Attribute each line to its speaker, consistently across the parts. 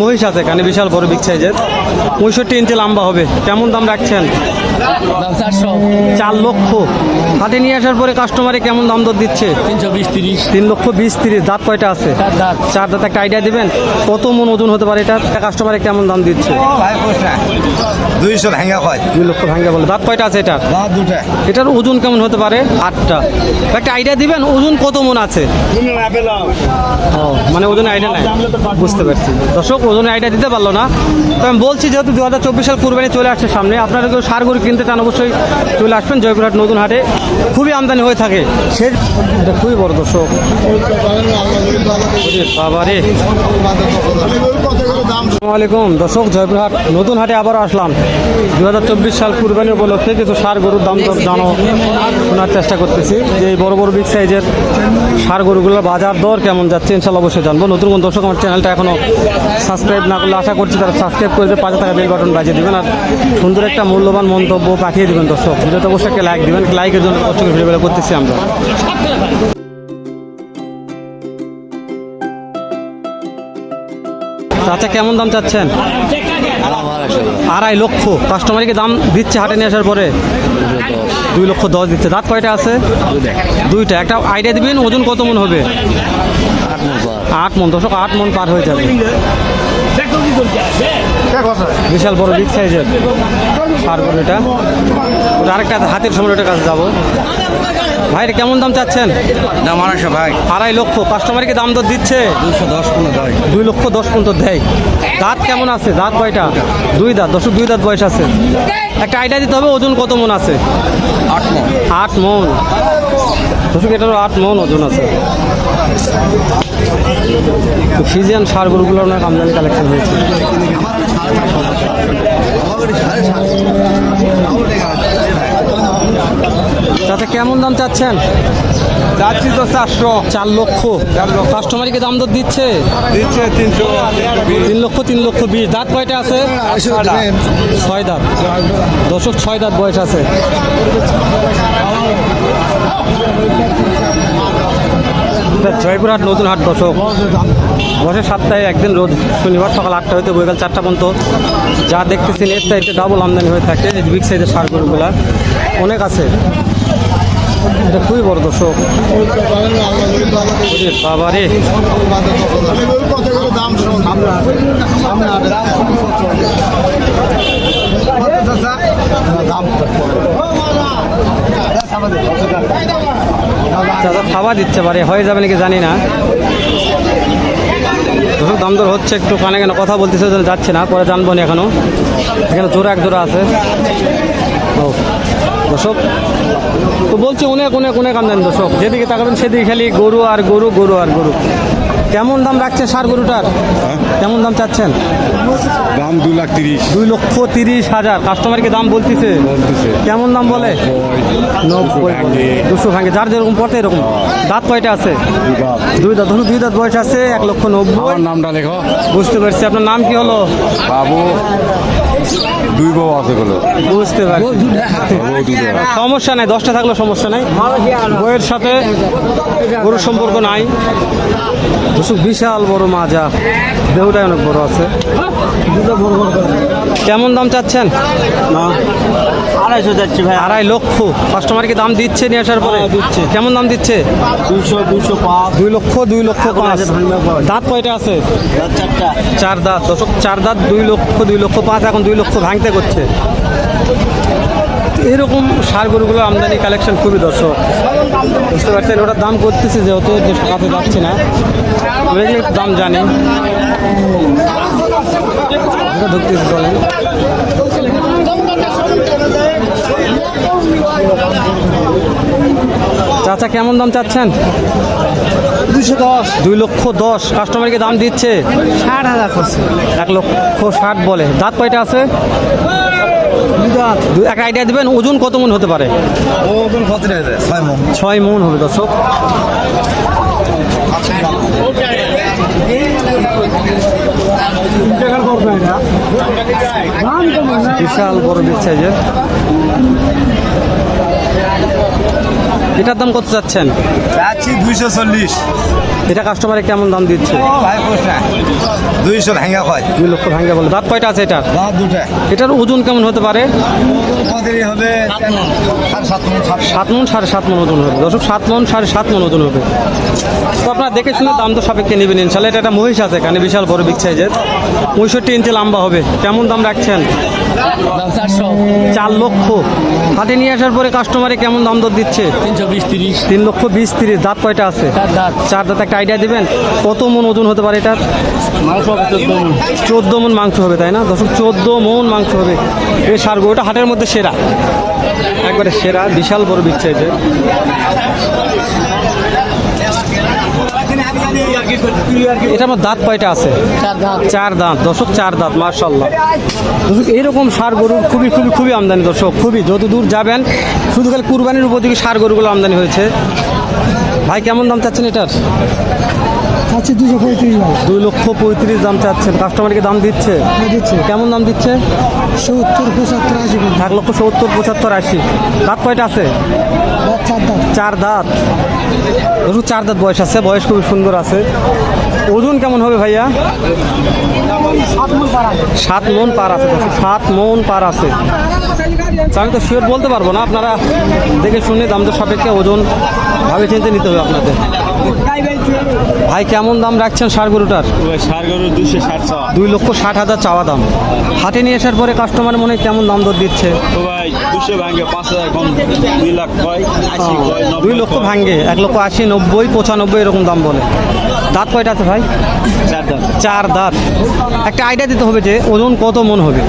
Speaker 1: মহিষ আছে এখানে বিশাল বড় বিগ যে পঁয়ষট্টি ইঞ্চি লম্বা হবে। কেমন দাম রাখছেন? চার লক্ষ। হাটে নিয়ে আসার পরে কাস্টমারে কেমন দাম দর দিচ্ছে?
Speaker 2: তিনশো বিশ তিরিশ।
Speaker 1: তিন লক্ষ বিশ তিরিশ। দাঁত কয়টা আছে?
Speaker 2: চার দাঁত।
Speaker 1: একটা আইডিয়া দিবেন? কত মন ওজন হতে পারে এটা? কাস্টমারে কেমন দাম দিচ্ছে?
Speaker 3: দুইশো ভাঙা হয়
Speaker 1: দুই লক্ষ ভাঙ্গা বলে। দাঁত কয়টা আছে এটা?
Speaker 3: দুটা।
Speaker 1: এটার ওজন কেমন হতে পারে? আটটা। একটা আইডিয়া দিবেন ওজন কত মন আছে? ও মানে ওজন আইডিয়া নাই। বুঝতে পারছি। দর্শক ওজনে আইডিয়া দিতে পারল না। তো আমি বলছি যেহেতু দু হাজার চব্বিশ সাল কুরবানি চলে আসছে সামনে আপনারা কেউ সার গরু কিনতে চান অবশ্যই চলে আসবেন জয়পুরহাট নতুন হাটে। খুবই আমদানি হয়ে থাকে। সে এটা খুবই বড় দর্শক। আলাইকুম। দর্শক, জয়পুরহাট নতুন হাটে আবার আসলাম। দু হাজার চব্বিশ সাল কুরবানি উপলক্ষে কিছু সার গরুর দাম দর জানো শোনার চেষ্টা করতেছি। যে এই বড় বড় বিগ সাইজের সার গরুগুলোর বাজার দর কেমন যাচ্ছে, ইনশাল্লাহ অবশ্যই জানব। নতুন কোন দর্শক আমার চ্যানেলটা এখনও সাবস্ক্রাইব না করলে আশা করছি তারা সাবস্ক্রাইব করে দিয়ে পাশে থাকা বেল বাটন বাজিয়ে দেবেন। আর সুন্দর একটা মূল্যবান মন্তব্য পাঠিয়ে দেবেন দর্শক। ভিডিওতে অবশ্যই একটা লাইক দেবেন। লাইকের জন্য কষ্ট করে ভিডিওগুলো করতেছি আমরা। আচ্ছা কেমন দাম চাচ্ছেন? আড়াই লক্ষ। কাস্টমারকে দাম দিচ্ছে হাটে নিয়ে আসার পরে। দুই লক্ষ দশ দিচ্ছে। দাঁত কয়টা আছে? দুইটা। একটা আইডিয়া দিবেন ওজন কত মন হবে? আট মন দশক আট মন পার হয়ে যাবে। বিশাল বড় বিগ সাইজের পার করে এটা। আরেকটা হাতের সময় ওটার কাছে যাব। ভাই কেমন দাম চাচ্ছেন?
Speaker 3: দাম আড়াইশো ভাই।
Speaker 1: আড়াই লক্ষ। কাস্টমারকে দাম দর দিচ্ছে।
Speaker 3: দুশো দশ পনেরো দশ
Speaker 1: দুই লক্ষ দশ পর্যন্ত দেয়। দাঁত কেমন আছে? দাঁত কয়টা? দুই দাঁত দশ দুই দাঁত বয়স আছে। একটা আইডিয়া দিতে হবে ওজন কত মন আছে?
Speaker 3: আট মন।
Speaker 1: আট মন। দর্শক এটারও আট মন ওজন আছে। ফিজিয়ান সার গরুগুলোর অনেক আমদানি কালেকশন হয়েছে। তাতে কেমন দাম চাচ্ছেন?
Speaker 3: চাচ্ছি তো চারশো।
Speaker 1: চার লক্ষ। কাস্টমারকে দাম দর দিচ্ছে?
Speaker 3: দিচ্ছে তিনশো
Speaker 1: তিন লক্ষ তিন লক্ষ বিশ। দাঁত কয়টা আছে? ছয় দাঁত। দশক ছয় দাঁত বয়স আছে। জয়পুরহাট নতুন হাট দশক বসে সপ্তাহে একদিন রোদ শনিবার সকাল আটটা হইতে বৈকাল চারটা পর্যন্ত। যা দেখতেছেন এর চাইতে ডাবল আমদানি হয়ে থাকে। বিগ সাইজের সার গরুগুলা অনেক আছে। এটা খুবই বড় দর্শক। বাবা রে। দাদা খাওয়া দিচ্ছে পারে হয়ে যাবে নাকি জানি না। দাম দর হচ্ছে একটু কানে কেন কথা বলতেছে, যাচ্ছে না, পরে জানব না এখনও। এখানে জোড়া এক জোড়া আছে। ও। দর্শক তো বলছি অনেক অনেক অনেক আমদানি দর্শক। যেদিকে তাকাবেন সেদিকে খালি গরু আর গরু গরু আর গরু। কেমন দাম রাখছে সার গরুটার? কেমন দাম চাচ্ছেন?
Speaker 3: দাম দু লাখ তিরিশ।
Speaker 1: দুই লক্ষ তিরিশ হাজার। কাস্টমারকে দাম বলতেছে? কেমন দাম বলে? দুশো ভাঙে। যার যেরকম পড়তে এরকম। দাঁত কয়টা আছে? দুই দাঁত। ধরুন দুই দাঁত বয়স আছে এক লক্ষ নব্বই।
Speaker 3: নামটা লেখো।
Speaker 1: বুঝতে পারছি। আপনার নাম কি হলো?
Speaker 3: বাবু। দুই বউ আছে গুলো
Speaker 1: বুঝতে পারছি। সমস্যা নাই দশটা থাকলেও সমস্যা নাই। বইয়ের সাথে গরুর সম্পর্ক নাই। দর্শক বিশাল বড় মাজা। দেহটাই অনেক বড় আছে। কেমন দাম চাচ্ছেন?
Speaker 2: আড়াইশো যাচ্ছি ভাই।
Speaker 1: আড়াই লক্ষ। কাস্টমারকে দাম দিচ্ছে নিয়ে আসার পরে? দিচ্ছে। কেমন দাম দিচ্ছে?
Speaker 2: দুশো দুশো পাঁচ।
Speaker 1: দুই লক্ষ দুই লক্ষ পাঁচ। দাঁত কয়টা আছে? চার দাঁত। দশক চার দাঁত দুই লক্ষ দুই লক্ষ পাঁচ। এখন দুই লক্ষ ভাঙতে করছে। এরকম সার গরুগুলো আমদানি কালেকশন খুবই দর্শক। বুঝতে পারছেন? ওটার দাম করতেছে যেহেতু, যে টাকাতে যাচ্ছে না। একটু দাম জানি। ঢুকতেছি চলেন চাচা কেমন দাম চাচ্ছেন? দুশো দশ। দুই লক্ষ দশ। কাস্টমারকে দাম দিচ্ছে?
Speaker 2: ষাট হাজার করছে।
Speaker 1: এক লক্ষ ষাট বলে। দাঁত কয়টা আছে? এক আইডিয়া দিবেন ওজন কত মন হতে পারে?
Speaker 3: ও কোন কত ছয় মন।
Speaker 1: ছয় মন হবে দর্শক। বিশাল বড় বিগ সাইজের এটার দাম কত চাচ্ছেন
Speaker 3: চাচ্ছি দুইশো চল্লিশ।
Speaker 1: এটা কাস্টমারে কেমন দাম দিচ্ছে?
Speaker 3: দুইশো ভাঙা হয়
Speaker 1: দুই লক্ষ ভাঙ্গা বলে। দাঁত কয়টা আছে এটার?
Speaker 3: দাঁত দুটা।
Speaker 1: এটার ওজন কেমন হতে পারে?
Speaker 3: হবে সাত মন সাত
Speaker 1: মন সাড়ে সাত মন ওজন হবে। দর্শক সাত মন সাড়ে সাত মন ওজন হবে। তো আপনারা দেখে শুনে দাম তো সাপেক্ষে নেবেন ইনশাল্লাহ। এটা একটা মহিষ আছে এখানে বিশাল বড় বিগ সাইজের পঁয়ষট্টি ইঞ্চি লম্বা হবে। কেমন দাম রাখছেন? চার লক্ষ। হাতে নিয়ে আসার পরে কাস্টমারে কেমন দাম দর দিচ্ছে?
Speaker 2: তিনশো বিশ তিরিশ।
Speaker 1: তিন লক্ষ বিশ তিরিশ দাঁত কয়টা আছে?
Speaker 2: চার দাঁত।
Speaker 1: একটা আইডিয়া দিবেন? কত মন ওজন হতে পারে এটার?
Speaker 2: চোদ্দ মন।
Speaker 1: মাংস হবে তাই না? দর্শক চোদ্দ মন মাংস হবে। এই সার ওটা হাটের মধ্যে সেরা। একবারে সেরা বিশাল বড় বিগ সাইজের এটা আমার দাঁত কয়টা আছে?
Speaker 2: চার দাঁত।
Speaker 1: চার দাঁত। দর্শক চার দাঁত মার্শাল্লাহ দর্শক এইরকম সার গরুর খুবই খুবই খুবই আমদানি দর্শক খুবই। যত দূর যাবেন শুধু খালি কুরবানির উপযোগী সার গরুগুলো আমদানি হয়েছে। ভাই কেমন দাম চাচ্ছেন এটার?
Speaker 4: আছে দুশো পঁয়ত্রিশ
Speaker 1: দুই লক্ষ পঁয়ত্রিশ দাম চাচ্ছেন। কাস্টমারকে দাম দিচ্ছে?
Speaker 4: দিচ্ছে।
Speaker 1: কেমন দাম দিচ্ছে?
Speaker 4: সত্তর পঁচাত্তর আশি
Speaker 1: এক লক্ষ সত্তর পঁচাত্তর আশি। দাঁত কয়টা আছে?
Speaker 4: চার
Speaker 1: দাঁত। ধরুন চার দাঁত বয়স আছে। বয়স খুবই সুন্দর আছে। ওজন কেমন হবে ভাইয়া? সাত মন পার আছে। সাত মন পার আছে। আমি তো শিওর বলতে পারব না। আপনারা দেখে শুনে দাম তো সাপেক্ষে ওজন ভাবে চিন্তে নিতে হবে আপনাদের। ভাই কেমন দাম রাখছেন সার গরুটার?
Speaker 2: সার দুশো ষাট
Speaker 1: দুই লক্ষ ষাট হাজার চাওয়া দাম। হাতে নিয়ে আসার পরে কাস্টমার মনে কেমন দাম দর দিচ্ছে?
Speaker 2: তো ভাই দুশো পাঁচ হাজার কম দুই লাখ
Speaker 1: দুই লক্ষ। ভাঙ্গে এক লক্ষ আশি নব্বই পঁচানব্বই এরকম দাম বলে। দাঁত কয়টা আছে ভাই?
Speaker 2: চার দাঁত।
Speaker 1: চার দাঁত। একটা আইডিয়া দিতে হবে যে ওজন কত মন হবে?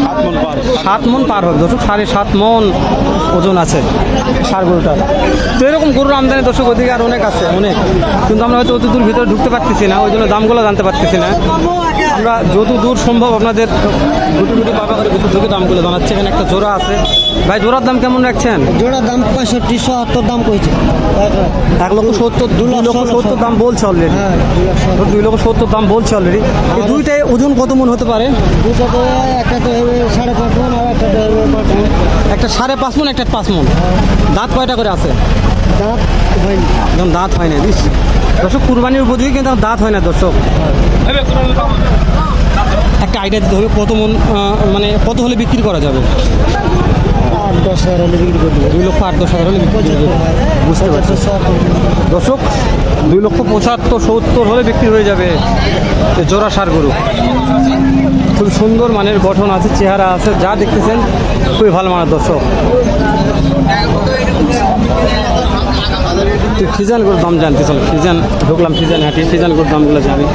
Speaker 2: সাত মন পার।
Speaker 1: সাত মন পার হবে। দর্শক সাড়ে সাত মন ওজন আছে সার গরুটার তো এরকম গরুর আমদানি দর্শক অধিকার অনেক আছে অনেক। কিন্তু আমরা হয়তো অতদূর ভিতরে ঢুকতে পারতেছি না ওই জন্য দামগুলো জানতে পারতেছি না। আমরা যত দূর সম্ভব আপনাদের দুটো দুটো বাবা করে দুটো ঢুকে দামগুলো জানাচ্ছি। এখানে একটা জোড়া আছে। ভাই জোড়ার দাম কেমন রাখছেন?
Speaker 4: জোড়ার দাম পঁয়ষট্টি সত্তর দাম কইছে।
Speaker 1: এক লক্ষ সত্তর দুই লক্ষ সত্তর। দাম বলছে অলরেডি
Speaker 4: হ্যাঁ
Speaker 1: দুই লক্ষ সত্তর। দাম বলছে অলরেডি এই দুইটাই ওজন কত মন হতে পারে?
Speaker 4: দুটাতে একটাতে হবে সাড়ে পাঁচ মন আর মন।
Speaker 1: একটা সাড়ে পাঁচ মন একটা পাঁচ মন। দাঁত কয়টা করে আছে?
Speaker 4: দাঁত হয়নি
Speaker 1: একদম দাঁত হয় না দিস দর্শক কুরবানির উপযোগী কিন্তু দাঁত হয় না দর্শক। একটা আইডিয়া দিতে হবে কত মন মানে কত হলে বিক্রি করা যাবে?
Speaker 4: আট দশ হাজার হলে বিক্রি করে দেবে।
Speaker 1: দুই লক্ষ আট দশ হাজার হলে বিক্রি করা যাবে। বুঝতে পারছি। দর্শক দুই লক্ষ পঁচাত্তর সত্তর হলে বিক্রি হয়ে যাবে জোড়া সার গরু। খুব সুন্দর মানের গঠন আছে চেহারা আছে যা দেখতেছেন খুবই ভালো মানের দর্শক। তুই ফিজান গরুর দাম জানতে চল ফিজান ঢুকলাম ফিজান হাঁটি। ফিজান গরুর দামগুলো জানি।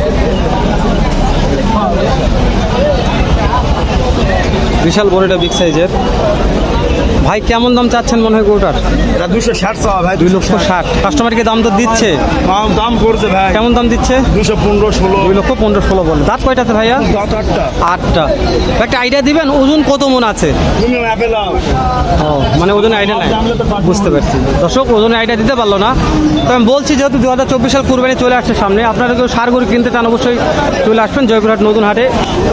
Speaker 1: বিশাল বড় এটা বিগ সাইজের ভাই কেমন দাম চাচ্ছেন মনে হয় গরুটার?
Speaker 3: এটা দুশো ষাট চাওয়া ভাই
Speaker 1: দুই লক্ষ ষাট। কাস্টমারকে দাম তো দিচ্ছে?
Speaker 3: দাম দাম করছে ভাই।
Speaker 1: কেমন দাম দিচ্ছে?
Speaker 3: দুশো পনেরো ষোলো।
Speaker 1: দুই লক্ষ পনেরো ষোলো বলে। দাঁত কয়টা আছে ভাইয়া
Speaker 3: আটটা।
Speaker 1: আটটা। একটা আইডিয়া দিবেন? ওজন কত মন আছে? ও মানে ওজন আইডিয়া নাই। বুঝতে পারছি। দর্শক ওজনে আইডিয়া দিতে পারল না। তো আমি বলছি যেহেতু দু হাজার চব্বিশ সাল কুরবানি চলে আসছে সামনে আপনারা কেউ সার গরু কিনতে চান অবশ্যই চলে আসবেন জয়পুরহাট নতুন হাটে।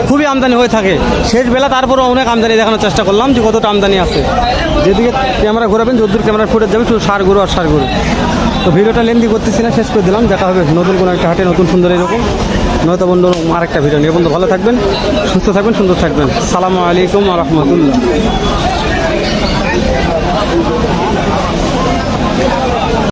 Speaker 1: খুবই আমদানি হয়ে থাকে। শেষ বেলা তারপরে অনেক আমদানি দেখানোর চেষ্টা করলাম যে কতটা আমদানি আছে। যেদিকে ক্যামেরা ঘোরাবেন যদ্দূর ক্যামেরা ফুটে যাবে, শুধু সার গরু আর সার গরু। তো ভিডিওটা লেন্দি করতেছি না, শেষ করে দিলাম। দেখা হবে নতুন কোনো একটা হাটে, নতুন সুন্দর এরকম। নয়তো বন্ধু, আরেকটা ভিডিও নিয়ে। বন্ধু, ভালো থাকবেন, সুস্থ থাকবেন, সুন্দর থাকবেন। সালামু আলাইকুম রহমতুল্লাহ।